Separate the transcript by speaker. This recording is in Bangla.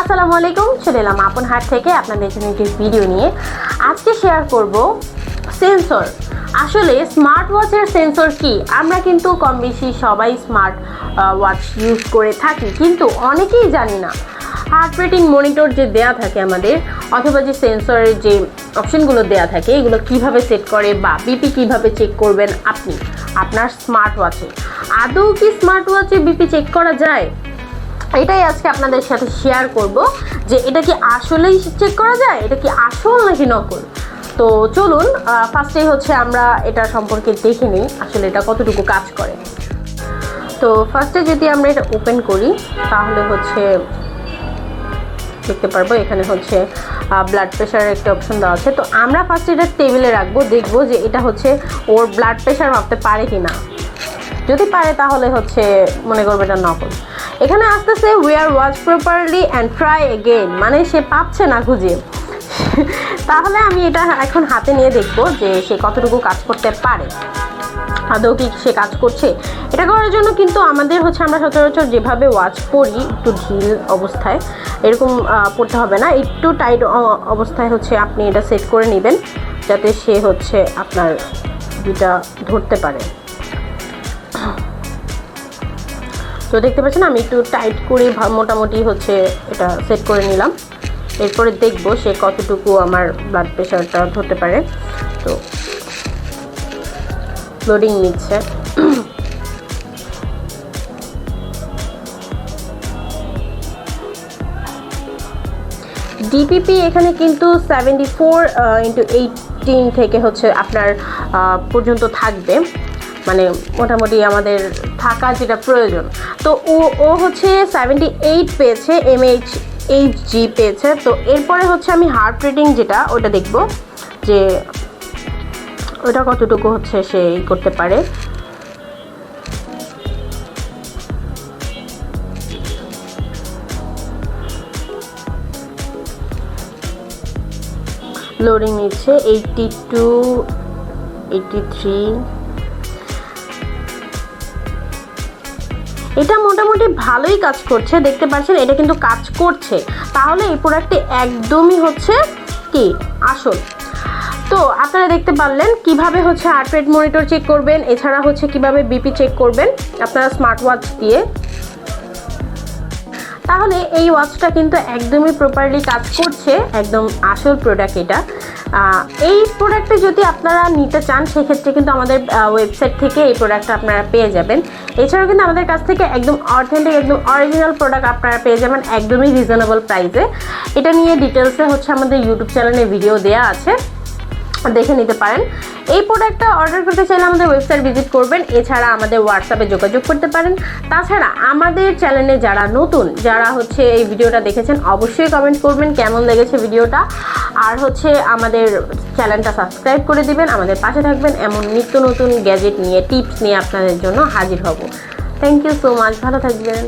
Speaker 1: আসসালামু আলাইকুম, চলে এলাম আপন হাট থেকে আপনাদের জন্য একটি ভিডিও নিয়ে। আজকে শেয়ার করব সেন্সর আসলে স্মার্ট ওয়াচের সেন্সর কি? আমরা কিন্তু কম বেশি সবাই স্মার্ট ওয়াচ ইউজ করে থাকি, কিন্তু অনেকেই জানি না। হার্ট রেটিং মনিটর যে দেয়া থাকে আমাদের, অথবা যে সেন্সরের যে অপশনগুলো দেয়া থাকে, এগুলো কীভাবে সেট করে বা বিপি কীভাবে চেক করবেন আপনি, আপনার স্মার্ট ওয়াচে আদৌ কি স্মার্ট ওয়াচে বিপি চেক করা যায়? এটাই আজকে আপনাদের সাথে শেয়ার করব যে এটা কি আসলেই চেক করা যায়, এটা কি আসল নাকি নকল? তো চলুন ফার্স্টেই হচ্ছে আমরা এটা সম্পর্কে দেখে নিই আসলে এটা কতটুকু কাজ করে। তো ফার্স্টে যদি আমরা এটা ওপেন করি, তাহলে হচ্ছে দেখতে পারব এখানে হচ্ছে ব্লাড প্রেশারের একটা অপশন দেওয়া আছে। তো আমরা ফার্স্ট এটা টেবিলে রাখব, দেখব যে এটা হচ্ছে ওর ব্লাড প্রেশার মাপতে পারে কি না যদি পারে তাহলে হচ্ছে মনে করবে এটা নকল। এখানে আসতেছে we are watch properly and try again মানে সে পাচ্ছে না খুঁজে। তাহলে আমি এটা এখন হাতে নিয়ে দেখব যে সে কতটুকু কাজ করতে পারে। আদৌ কি সে কাজ করছে? এটা করার জন্য কিন্তু আমাদের হচ্ছে আমরা সচরাচর যেভাবে ওয়াচ পরি একটু ঢিল অবস্থায়, এরকম পড়তে হবে না। একটু টাইট অবস্থায় হচ্ছে আপনি এটা সেট করে নেবেন, যাতে সে হচ্ছে আপনার দুটা ধরতে পারে। তো দেখতে পাচ্ছেন, আমি একটু টাইট করে মোটামুটি হচ্ছে এটা সেট করে নিলাম। এরপরে দেখব সে কতটুকু আমার ব্লাড প্রেশারটা ধরতে পারে। তো লোডিং নিচ্ছে। ডিপিপি এখানে কিন্তু সেভেন্টি ফোর ইন্টু এইটিন থেকে হচ্ছে আপনার পর্যন্ত থাকবে। মানে মোটামুটি আমাদের থাকা যেটা প্রয়োজন। তো ও ও হচ্ছে সেভেন্টি এইট পেয়েছে এমএইচ এইচ এইচ জি পেয়েছে। তো এরপরে হচ্ছে আমি হার্ট রেটিং যেটা, ওটা দেখব যে ওটা কতটুকু হচ্ছে সে করতে পারে। লোডিং নিচ্ছে এইটটি টু এইটটি থ্রি এটা মোটামুটি ভালোই কাজ করছে, দেখতে পাচ্ছেন, এটা কিন্তু কাজ করছে। তাহলে এই প্রোডাক্টটি একদমই হচ্ছে কি? আসল। তো আপনারা দেখতে পারলেন কীভাবে হচ্ছে হার্ট রেট মনিটর চেক করবেন, এছাড়া হচ্ছে কীভাবে বিপি চেক করবেন, আপনারা স্মার্ট ওয়াচ দিয়ে তাহলে এই ওয়াচটা কিন্তু একদমই প্রপারলি কাজ করছে, একদম আসল প্রোডাক্ট এটা। এই প্রোডাক্টটা যদি আপনারা নিতে চান, সেক্ষেত্রে কিন্তু আমাদের ওয়েবসাইট থেকে এই প্রোডাক্টটা আপনারা পেয়ে যাবেন। এছাড়াও কিন্তু আমাদের কাছ থেকে একদম অথেন্টিক একদম অরিজিনাল প্রোডাক্ট আপনারা পেয়ে যাবেন একদমই রিজনেবল প্রাইসে এটা নিয়ে ডিটেলসে হচ্ছে আমাদের ইউটিউব চ্যানেলে ভিডিও দেওয়া আছে। দেখে নিতে পারেন। এই প্রোডাক্টটা অর্ডার করতে চাইলে আমাদের ওয়েবসাইট ভিজিট করবেন। এছাড়া আমাদের হোয়াটসঅ্যাপে যোগাযোগ করতে পারেন। তাছাড়া আমাদের চ্যানেলে যারা নতুন, যারা হচ্ছে এই ভিডিওটা দেখেছেন, অবশ্যই কমেন্ট করবেন কেমন লেগেছে ভিডিওটা। আর হচ্ছে আমাদের চ্যানেলটা সাবস্ক্রাইব করে দিবেন, আমাদের পাশে থাকবেন। এমন নিত্য নতুন গ্যাজেট নিয়ে টিপস নিয়ে আপনাদের জন্য হাজির হব। থ্যাংক ইউ সো মাচ ভালো থাকবেন।